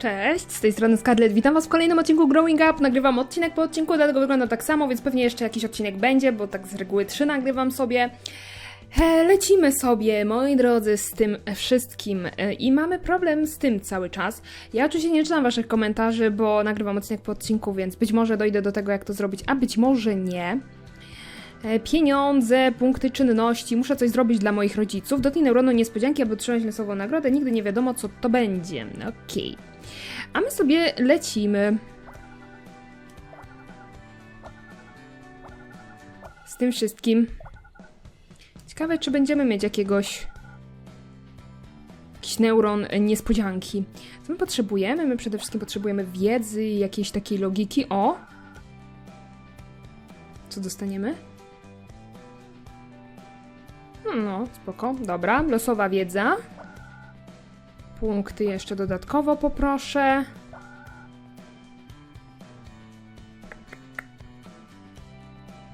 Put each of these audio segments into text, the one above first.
Cześć, z tej strony Scarlett, witam was w kolejnym odcinku Growing Up. Nagrywam odcinek po odcinku, dlatego wygląda tak samo, więc pewnie jeszcze jakiś odcinek będzie, bo tak z reguły trzy nagrywam sobie. E, Lecimy sobie, moi drodzy, z tym wszystkim E, i mamy problem z tym cały czas. Ja oczywiście nie czytam waszych komentarzy, bo nagrywam odcinek po odcinku, więc być może dojdę do tego, jak to zrobić, a być może nie. E, Pieniądze, punkty czynności, muszę coś zrobić dla moich rodziców. Do tej neuronu niespodzianki, aby otrzymać losową nagrodę, nigdy nie wiadomo, co to będzie. Okej. A my sobie lecimy. Z tym wszystkim. Ciekawe, czy będziemy mieć jakiegoś. Jakiś neuron niespodzianki. Co my potrzebujemy? My przede wszystkim potrzebujemy wiedzy, jakiejś takiej logiki. O! Co dostaniemy? No, spoko. Dobra, losowa wiedza. Punkty jeszcze dodatkowo poproszę.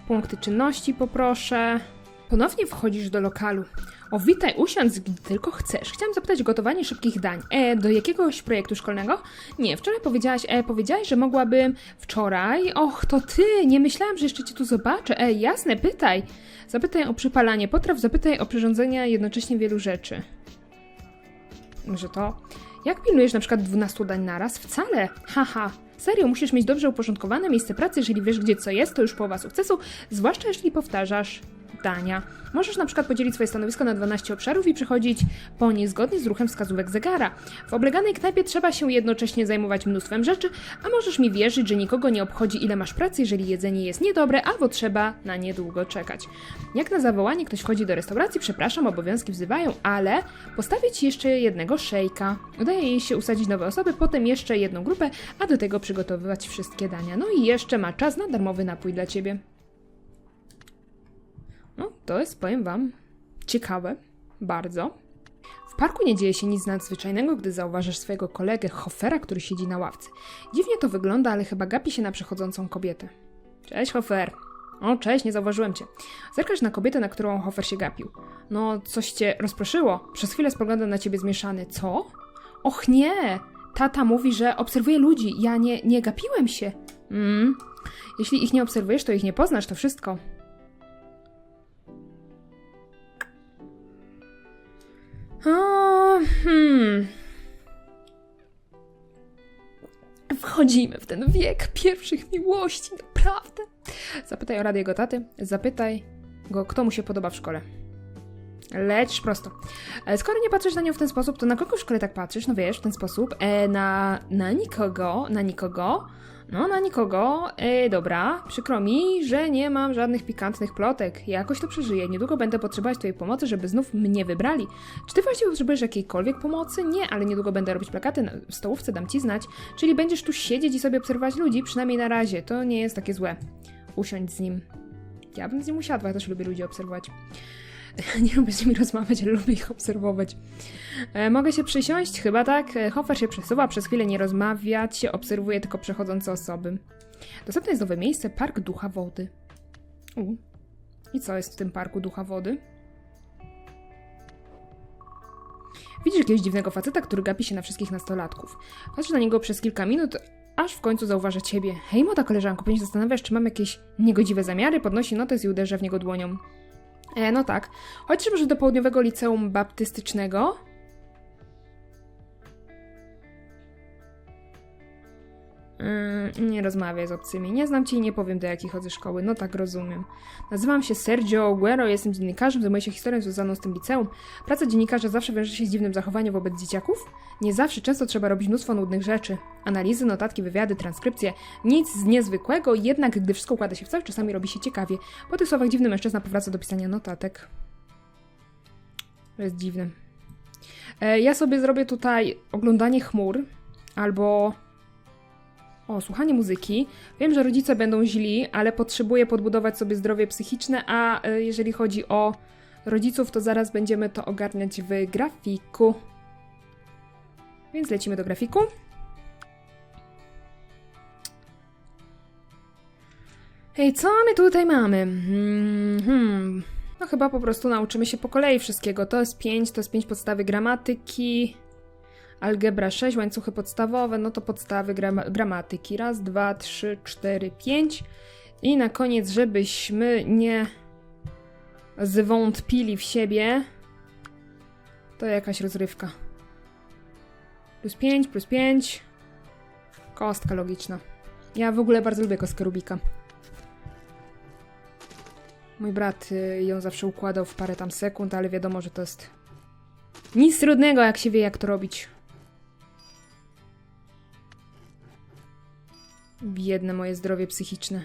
Punkty czynności poproszę. Ponownie wchodzisz do lokalu. O, witaj, usiądź, gdy tylko chcesz. Chciałam zapytać o gotowanie szybkich dań. E, do jakiegoś projektu szkolnego? Nie, wczoraj powiedziałaś, e, powiedziałaś, że mogłabym wczoraj. Och, to ty, nie myślałam, że jeszcze cię tu zobaczę. E, jasne, pytaj. Zapytaj o przypalanie potraw, zapytaj o przyrządzenia jednocześnie wielu rzeczy. Może to? Jak pilnujesz na przykład 12 dań naraz? Wcale. Haha. Serio, musisz mieć dobrze uporządkowane miejsce pracy, jeżeli wiesz gdzie co jest, to już połowa sukcesu, zwłaszcza jeśli powtarzasz dania. Możesz na przykład podzielić swoje stanowisko na 12 obszarów i przechodzić po nie zgodnie z ruchem wskazówek zegara. W obleganej knajpie trzeba się jednocześnie zajmować mnóstwem rzeczy, a możesz mi wierzyć, że nikogo nie obchodzi ile masz pracy, jeżeli jedzenie jest niedobre albo trzeba na nie długo czekać. Jak na zawołanie ktoś wchodzi do restauracji, przepraszam, obowiązki wzywają, ale postawię ci jeszcze jednego szejka. Udaje jej się usadzić nowe osoby, potem jeszcze jedną grupę, a do tego przygotowywać wszystkie dania. No i jeszcze ma czas na darmowy napój dla ciebie. No, to jest, powiem wam, ciekawe. Bardzo. W parku nie dzieje się nic nadzwyczajnego, gdy zauważysz swojego kolegę Hofera, który siedzi na ławce. Dziwnie to wygląda, ale chyba gapi się na przechodzącą kobietę. Cześć, Hofer. O, cześć, nie zauważyłem cię. Zerkasz na kobietę, na którą Hofer się gapił. No, coś cię rozproszyło. Przez chwilę spogląda na ciebie zmieszany. Co? Och nie! Tata mówi, że obserwuje ludzi. Ja nie, nie gapiłem się. Mm. Jeśli ich nie obserwujesz, to ich nie poznasz, to wszystko. Hmm. Wchodzimy w ten wiek pierwszych miłości, naprawdę. Zapytaj o radę jego taty, zapytaj go, kto mu się podoba w szkole. Leć prosto. E, Skoro nie patrzysz na nią w ten sposób, to na kogo w szkole tak patrzysz? No wiesz, w ten sposób. E, na, na nikogo, na nikogo. No, na nikogo. E, dobra, przykro mi, że nie mam żadnych pikantnych plotek. Jakoś to przeżyję. Niedługo będę potrzebować Twojej pomocy, żeby znów mnie wybrali. Czy Ty właściwie potrzebujesz jakiejkolwiek pomocy? Nie, ale niedługo będę robić plakaty w stołówce, dam Ci znać. Czyli będziesz tu siedzieć i sobie obserwować ludzi, przynajmniej na razie. To nie jest takie złe. Usiądź z nim. Ja bym z nim usiadła, ja też lubię ludzi obserwować. Nie lubię z nimi rozmawiać, ale lubię ich obserwować. E, mogę się przysiąść? Chyba tak. E, Hofer się przesuwa, przez chwilę nie rozmawiać, obserwuje tylko przechodzące osoby. Dostępne jest nowe miejsce, Park Ducha Wody. U. I co jest w tym Parku Ducha Wody? Widzisz jakiegoś dziwnego faceta, który gapi się na wszystkich nastolatków. Patrzysz na niego przez kilka minut, aż w końcu zauważa ciebie. Hej, młoda koleżanko, pewnie się zastanawiasz, czy mam jakieś niegodziwe zamiary? Podnosi notes i uderza w niego dłonią. E, no tak. Chodź do południowego liceum baptystycznego. Mm, nie rozmawiaj z obcymi. Nie znam cię i nie powiem do jakiej chodzę szkoły. No tak, rozumiem. Nazywam się Sergio Guerro, jestem dziennikarzem, zajmuję się historią związaną z tym liceum. Praca dziennikarza zawsze wiąże się z dziwnym zachowaniem wobec dzieciaków. Nie zawsze, często trzeba robić mnóstwo nudnych rzeczy. Analizy, notatki, wywiady, transkrypcje. Nic z niezwykłego, jednak gdy wszystko układa się w całość, czasami robi się ciekawie. Po tych słowach dziwny mężczyzna powraca do pisania notatek. To jest dziwne. E, ja sobie zrobię tutaj oglądanie chmur albo o, słuchanie muzyki. Wiem, że rodzice będą źli, ale potrzebuję podbudować sobie zdrowie psychiczne, a e, jeżeli chodzi o rodziców, to zaraz będziemy to ogarniać w grafiku. Więc lecimy do grafiku. Hej, co my tutaj mamy? Hmm, hmm. No chyba po prostu nauczymy się po kolei wszystkiego. To jest 5, to jest 5 podstawy gramatyki. Algebra 6, łańcuchy podstawowe, no to podstawy grama- gramatyki. Raz, dwa, trzy, cztery, pięć. I na koniec, żebyśmy nie zwątpili w siebie, to jakaś rozrywka. Plus 5, plus 5. Kostka logiczna. Ja w ogóle bardzo lubię kostkę Rubika. Mój brat y, ją zawsze układał w parę tam sekund, ale wiadomo, że to jest nic trudnego, jak się wie, jak to robić. Biedne moje zdrowie psychiczne.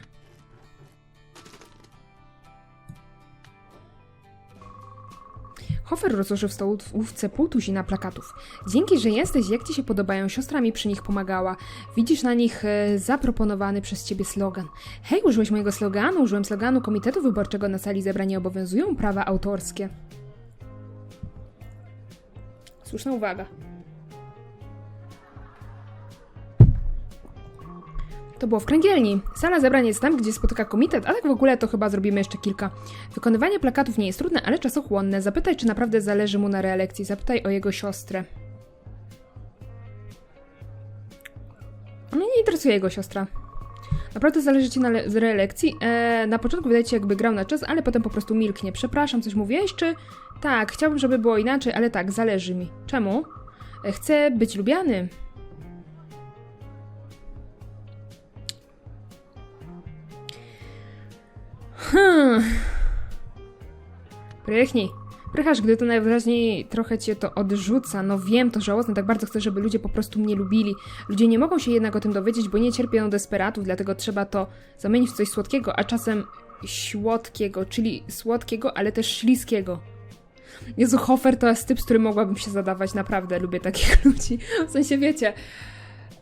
Hofer rozłożył w stołówce pół tuzina plakatów. Dzięki, że jesteś, jak ci się podobają, siostra mi przy nich pomagała. Widzisz na nich e, zaproponowany przez ciebie slogan. Hej, użyłeś mojego sloganu, użyłem sloganu Komitetu Wyborczego na sali zebrań nie obowiązują prawa autorskie. Słuszna uwaga. To było w kręgielni. Sala zebrań jest tam, gdzie spotyka komitet, a tak w ogóle to chyba zrobimy jeszcze kilka. Wykonywanie plakatów nie jest trudne, ale czasochłonne. Zapytaj, czy naprawdę zależy mu na reelekcji. Zapytaj o jego siostrę. Mnie nie interesuje jego siostra. Naprawdę zależy ci na reelekcji? Eee, na początku wydaje ci jakby grał na czas, ale potem po prostu milknie. Przepraszam, coś mówiłeś, czy... Tak, chciałbym, żeby było inaczej, ale tak, zależy mi. Czemu? E, Chcę być lubiany. Hmm. Prychnij. Prychasz, gdy to najwyraźniej trochę cię to odrzuca. No wiem, to żałosne, tak bardzo chcę, żeby ludzie po prostu mnie lubili. Ludzie nie mogą się jednak o tym dowiedzieć, bo nie cierpią desperatów, dlatego trzeba to zamienić w coś słodkiego, a czasem słodkiego, czyli słodkiego, ale też śliskiego. Jezu, Hofer to jest typ, z którym mogłabym się zadawać, naprawdę lubię takich ludzi. W sensie, wiecie,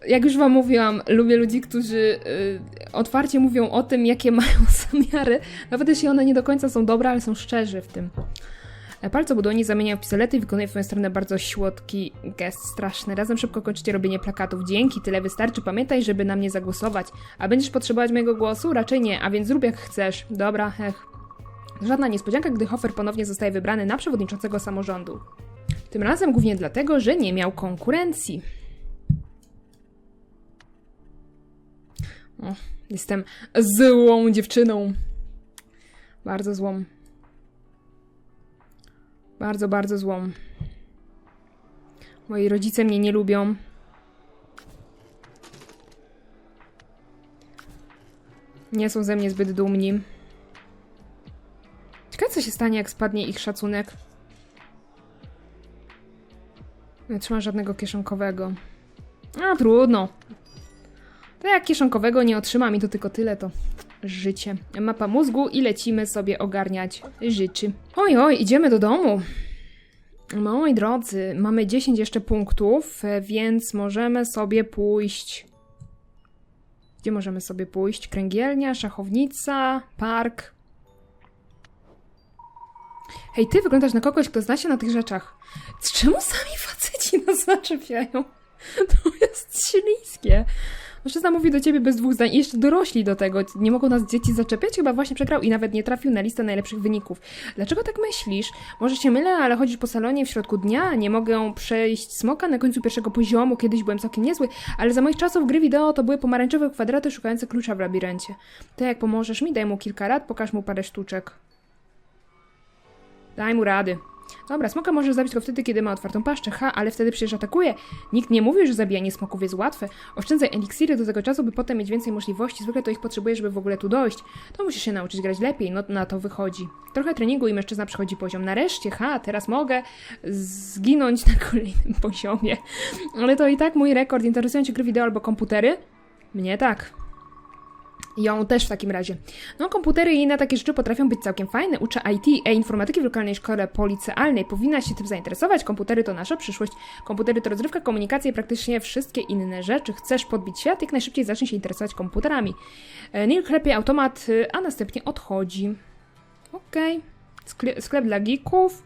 jak już wam mówiłam, lubię ludzi, którzy y, otwarcie mówią o tym, jakie mają zamiary, nawet jeśli one nie do końca są dobre, ale są szczerzy w tym. E, Palce obu dłoni zamienia w pistolety i wykonuje w twoją stronę bardzo słodki gest straszny. Razem szybko kończycie robienie plakatów. Dzięki, tyle wystarczy. Pamiętaj, żeby na mnie zagłosować. A będziesz potrzebować mojego głosu? Raczej nie, a więc zrób jak chcesz. Dobra, hech. Żadna niespodzianka, gdy Hofer ponownie zostaje wybrany na przewodniczącego samorządu. Tym razem głównie dlatego, że nie miał konkurencji. Jestem złą dziewczyną. Bardzo złą. Bardzo, bardzo złą. Moi rodzice mnie nie lubią. Nie są ze mnie zbyt dumni. Ciekawe, co się stanie, jak spadnie ich szacunek. Nie trzyma żadnego kieszonkowego. A, trudno. To jak kieszonkowego nie otrzymam i to tylko tyle, to życie. Mapa mózgu i lecimy sobie ogarniać życzy. Oj, oj, idziemy do domu. Moi drodzy, mamy 10 jeszcze punktów, więc możemy sobie pójść. Gdzie możemy sobie pójść? Kręgielnia, szachownica, park. Hej, ty wyglądasz na kogoś, kto zna się na tych rzeczach. Czemu sami faceci nas zaczepiają? To jest śliskie. Mężczyzna mówi do ciebie bez dwóch zdań i jeszcze dorośli do tego. Nie mogą nas dzieci zaczepiać? Chyba właśnie przegrał i nawet nie trafił na listę najlepszych wyników. Dlaczego tak myślisz? Może się mylę, ale chodzisz po salonie w środku dnia? Nie mogę przejść smoka na końcu pierwszego poziomu. Kiedyś byłem całkiem niezły, ale za moich czasów gry wideo to były pomarańczowe kwadraty szukające klucza w labiryncie. To jak pomożesz mi, daj mu kilka rad, pokaż mu parę sztuczek. Daj mu rady. Dobra, smoka możesz zabić tylko wtedy, kiedy ma otwartą paszczę. Ha, ale wtedy przecież atakuje. Nikt nie mówi, że zabijanie smoków jest łatwe. Oszczędzaj eliksiry do tego czasu, by potem mieć więcej możliwości. Zwykle to ich potrzebujesz, żeby w ogóle tu dojść. To musisz się nauczyć grać lepiej, no na to wychodzi. Trochę treningu i mężczyzna przechodzi poziom. Nareszcie, ha, teraz mogę zginąć na kolejnym poziomie. Ale to i tak mój rekord. Interesują cię gry wideo albo komputery? Mnie tak. Ją też w takim razie. No, komputery i inne takie rzeczy potrafią być całkiem fajne. Uczę IT e informatyki w lokalnej szkole policealnej. Powinnaś się tym zainteresować. Komputery to nasza przyszłość. Komputery to rozrywka, komunikacja i praktycznie wszystkie inne rzeczy. Chcesz podbić świat? Jak najszybciej zacznij się interesować komputerami. E, Neil klepie automat, y, a następnie odchodzi. Okej. Skle- Sklep dla geeków.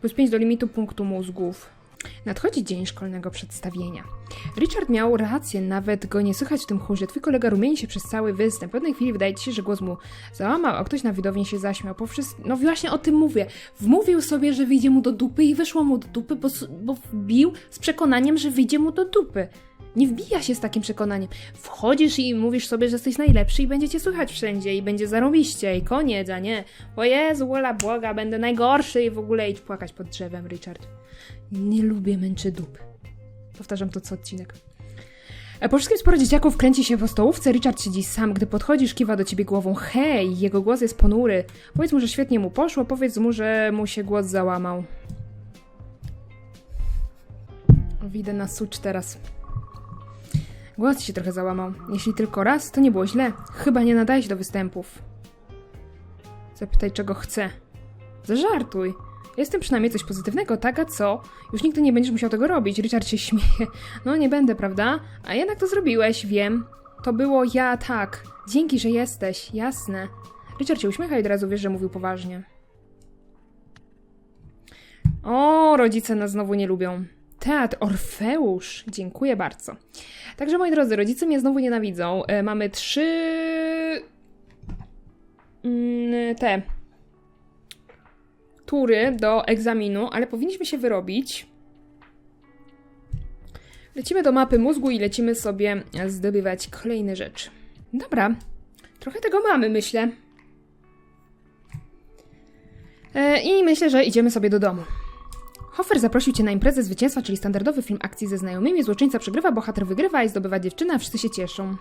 Plus 5 do limitu punktu mózgów. Nadchodzi dzień szkolnego przedstawienia. Richard miał rację, nawet go nie słychać w tym chórze. Twój kolega rumieni się przez cały występ. W pewnej chwili wydaje ci się, że głos mu załamał, a ktoś na widowni się zaśmiał. Po wszystkim... No właśnie o tym mówię. Wmówił sobie, że wyjdzie mu do dupy i wyszło mu do dupy, bo, bo wbił z przekonaniem, że wyjdzie mu do dupy. Nie wbija się z takim przekonaniem. Wchodzisz i mówisz sobie, że jesteś najlepszy i będziecie słychać wszędzie i będzie zarobiście i koniec, a nie o Jezu, wola błoga, będę najgorszy i w ogóle idź płakać pod drzewem, Richard. Nie lubię męczy dup. Powtarzam to co odcinek. E, Po wszystkim sporo dzieciaków kręci się po stołówce. Richard siedzi sam. Gdy podchodzisz, kiwa do ciebie głową. Hej, jego głos jest ponury. Powiedz mu, że świetnie mu poszło. Powiedz mu, że mu się głos załamał. Widzę na sucz teraz. Głos się trochę załamał. Jeśli tylko raz, to nie było źle. Chyba nie nadaje się do występów. Zapytaj, czego chce. Zażartuj. Jestem przynajmniej coś pozytywnego, tak? A co? Już nigdy nie będziesz musiał tego robić. Richard się śmieje. No nie będę, prawda? A jednak to zrobiłeś, wiem. To było ja, tak. Dzięki, że jesteś. Jasne. Richard się uśmiecha i od razu wiesz, że mówił poważnie. O, rodzice nas znowu nie lubią. Teatr Orfeusz. Dziękuję bardzo. Także moi drodzy, rodzice mnie znowu nienawidzą. E, mamy trzy. Mm, te. Tury do egzaminu, ale powinniśmy się wyrobić. Lecimy do mapy mózgu i lecimy sobie zdobywać kolejne rzeczy. Dobra, trochę tego mamy, myślę. E, I myślę, że idziemy sobie do domu. Hoffer zaprosił cię na imprezę zwycięstwa, czyli standardowy film akcji ze znajomymi. Złoczyńca przegrywa, bohater wygrywa i zdobywa dziewczynę, a wszyscy się cieszą.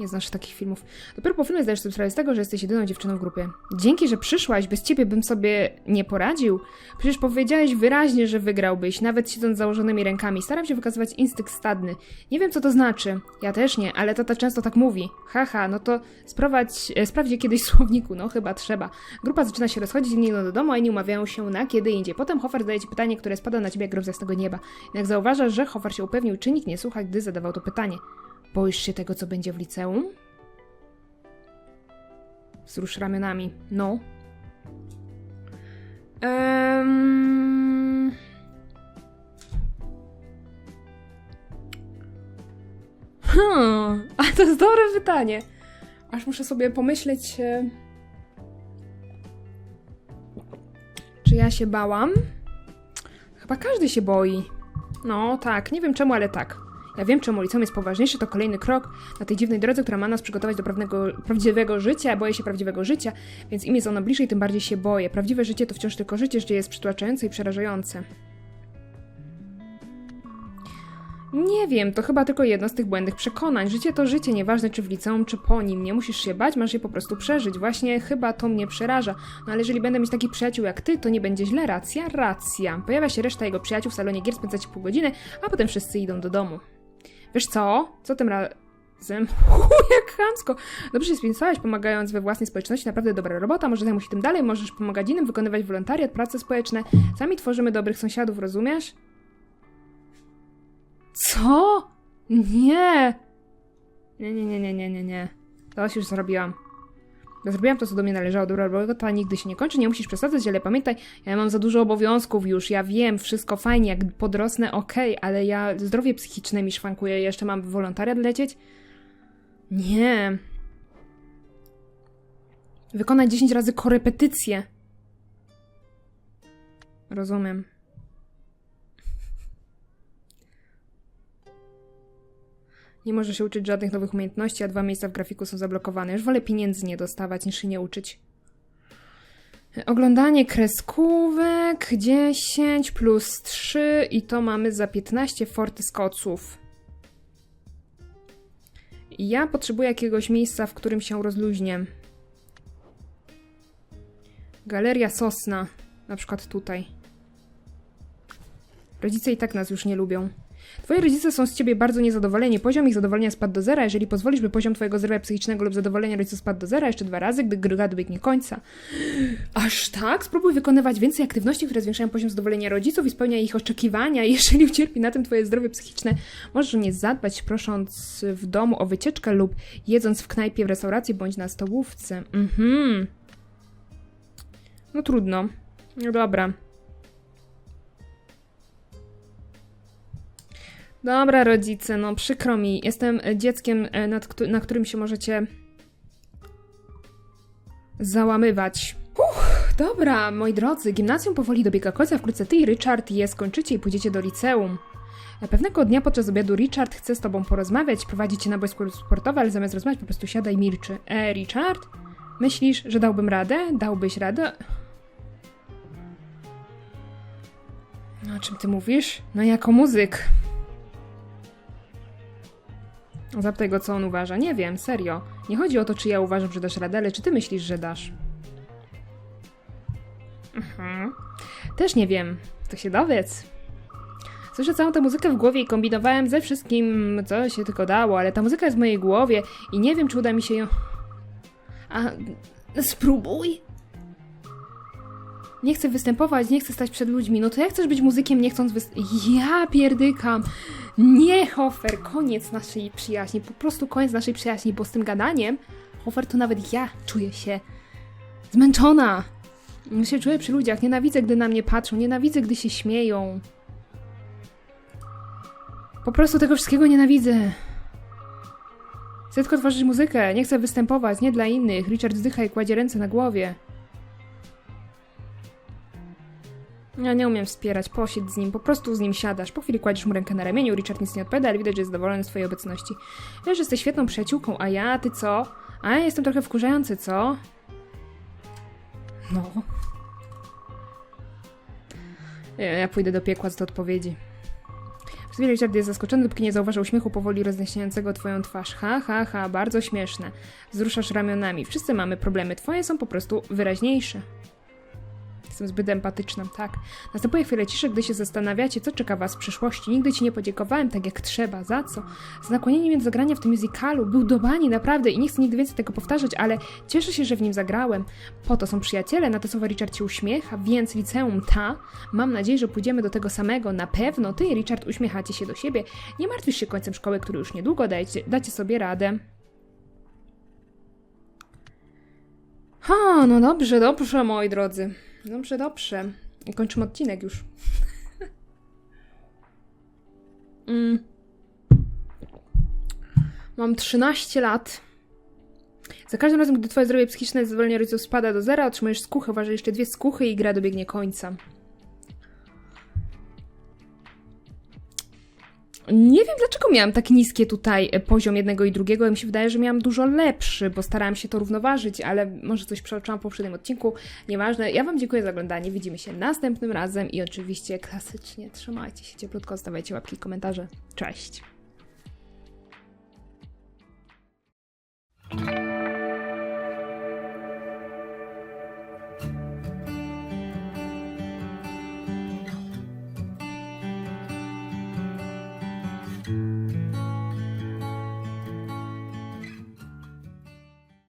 Nie znasz takich filmów. Dopiero po filmie zdajesz sobie sprawę z tego, że jesteś jedyną dziewczyną w grupie. Dzięki, że przyszłaś, bez ciebie bym sobie nie poradził. Przecież powiedziałeś wyraźnie, że wygrałbyś, nawet siedząc założonymi rękami. Staram się wykazywać instynkt stadny. Nie wiem, co to znaczy. Ja też nie, ale tata często tak mówi. Haha, no to sprowadź, e, sprawdź kiedyś w słowniku, no chyba trzeba. Grupa zaczyna się rozchodzić, inni idą do domu, a inni umawiają się na kiedy indziej. Potem Hofer zadaje ci pytanie, które spada na ciebie jak z jasnego nieba. Jednak zauważasz, że Hofer się upewnił, czy nikt nie słucha, gdy zadawał to pytanie. Boisz się tego, co będzie w liceum? Wzrusz ramionami. No. Ehm... Hmm, a to jest dobre pytanie. Aż muszę sobie pomyśleć, e, czy ja się bałam? Chyba każdy się boi. No tak, nie wiem czemu, ale tak. Ja wiem, czemu liceum jest poważniejsze, to kolejny krok na tej dziwnej drodze, która ma nas przygotować do prawnego, prawdziwego życia. Boję się prawdziwego życia, więc im jest ono bliżej, tym bardziej się boję. Prawdziwe życie to wciąż tylko życie, życie jest przytłaczające i przerażające. Nie wiem, to chyba tylko jedno z tych błędnych przekonań. Życie to życie, nieważne czy w liceum, czy po nim. Nie musisz się bać, masz je po prostu przeżyć. Właśnie chyba to mnie przeraża. No ale jeżeli będę mieć takich przyjaciół jak ty, to nie będzie źle. Racja? Racja. Pojawia się reszta jego przyjaciół w salonie gier, spędzacie pół godziny, a potem wszyscy idą do domu. Wiesz co? Co tym razem? Jak chamsko! Dobrze się spisałeś, pomagając we własnej społeczności, naprawdę dobra robota, może zajmuj się tym dalej, możesz pomagać innym, wykonywać wolontariat, prace społeczne. Sami tworzymy dobrych sąsiadów, rozumiesz? Co? Nie, nie, nie, nie, nie, nie, nie. To już zrobiłam. Ja zrobiłam to, co do mnie należało. Dobra robota nigdy się nie kończy, nie musisz przesadzać, ale pamiętaj, ja mam za dużo obowiązków już, ja wiem, wszystko fajnie, jak podrosnę, okej, ale ja zdrowie psychiczne mi szwankuje, jeszcze mam wolontariat lecieć? Nie. Wykonać 10 razy korepetycję. Rozumiem. Nie może się uczyć żadnych nowych umiejętności, a dwa miejsca w grafiku są zablokowane. Już wolę pieniędzy nie dostawać, niż się nie uczyć. Oglądanie kreskówek 10 plus 3 i to mamy za 15 forty skoców. Ja potrzebuję jakiegoś miejsca, w którym się rozluźnię. Galeria Sosna. Na przykład tutaj. Rodzice i tak nas już nie lubią. Twoi rodzice są z ciebie bardzo niezadowoleni. Poziom ich zadowolenia spadł do zera. Jeżeli pozwolisz, by poziom twojego zdrowia psychicznego lub zadowolenia rodziców spadł do zera jeszcze dwa razy, gdy gry dobiegnie końca. Aż tak? Spróbuj wykonywać więcej aktywności, które zwiększają poziom zadowolenia rodziców i spełnia ich oczekiwania. Jeżeli ucierpi na tym twoje zdrowie psychiczne, możesz o nie zadbać, prosząc w domu o wycieczkę lub jedząc w knajpie, w restauracji bądź na stołówce. Mhm. No trudno. No dobra. Dobra, rodzice, no przykro mi. Jestem dzieckiem, e, nad, na którym się możecie załamywać. Uff, dobra, moi drodzy, gimnazjum powoli dobiega końca. Wkrótce ty i Richard je skończycie i pójdziecie do liceum. E, Pewnego dnia podczas obiadu Richard chce z tobą porozmawiać, prowadzi cię na boisko sportowe, ale zamiast rozmawiać po prostu siada i milczy. E, Richard? Myślisz, że dałbym radę? Dałbyś radę? No, o czym ty mówisz? No jako muzyk. Zapytaj go, co on uważa. Nie wiem, serio. Nie chodzi o to, czy ja uważam, że dasz radę, ale czy ty myślisz, że dasz? Mhm. Też nie wiem. To się dowiedz. Słyszę całą tę muzykę w głowie i kombinowałem ze wszystkim, co się tylko dało, ale ta muzyka jest w mojej głowie i nie wiem, czy uda mi się ją... A... spróbuj! Nie chcę występować, nie chcę stać przed ludźmi. No to jak chcesz być muzykiem, nie chcąc? Ja pierdykam. Nie, Hofer, koniec naszej przyjaźni. Po prostu koniec naszej przyjaźni, bo z tym gadaniem, Hofer, to nawet ja czuję się zmęczona. Ja się czuję przy ludziach. Nienawidzę, gdy na mnie patrzą. Nienawidzę, gdy się śmieją. Po prostu tego wszystkiego nienawidzę. Chcę tylko tworzyć muzykę. Nie chcę występować, nie dla innych. Richard wzdycha i kładzie ręce na głowie. Ja nie umiem wspierać, posiedź z nim, po prostu z nim siadasz. Po chwili kładziesz mu rękę na ramieniu, Richard nic nie odpowiada, ale widać, że jest zadowolony z twojej obecności. Wiesz, że jesteś świetną przyjaciółką, a ja, ty co? A ja jestem trochę wkurzający, co? No. Ja, ja pójdę do piekła z do odpowiedzi. Przez chwilę Richard jest zaskoczony, dopóki nie zauważył śmiechu powoli rozjaśniającego twoją twarz. Ha, ha, ha, bardzo śmieszne. Wzruszasz ramionami. Wszyscy mamy problemy, twoje są po prostu wyraźniejsze. Jestem zbyt empatyczna, tak. Następuje chwilę ciszy, gdy się zastanawiacie, co czeka was w przyszłości. Nigdy ci nie podziękowałem tak jak trzeba. Za co? Za nakłonienie mnie do zagrania w tym musicalu. Był do bani, naprawdę, i nie chcę nigdy więcej tego powtarzać, ale cieszę się, że w nim zagrałem. Po to są przyjaciele, na te słowa Richard się uśmiecha, więc liceum ta. Mam nadzieję, że pójdziemy do tego samego. Na pewno ty Richard uśmiechacie się do siebie. Nie martwisz się końcem szkoły, który już niedługo dajcie, dacie sobie radę. Ha, no dobrze, dobrze, moi drodzy. Dobrze, dobrze. Kończymy odcinek już. mm. Mam 13 lat. Za każdym razem, gdy twoje zdrowie psychiczne zadowolenie rodziców spada do zera, otrzymujesz skuchę, uważaj jeszcze dwie skuchy i gra dobiegnie końca. Nie wiem, dlaczego miałam tak niskie tutaj e, poziom jednego i drugiego. Mi się wydaje, że miałam dużo lepszy, bo starałam się to równoważyć, ale może coś przeoczyłam w poprzednim odcinku. Nieważne. Ja Wam dziękuję za oglądanie. Widzimy się następnym razem i oczywiście klasycznie trzymajcie się cieplutko, stawiajcie łapki i komentarze. Cześć!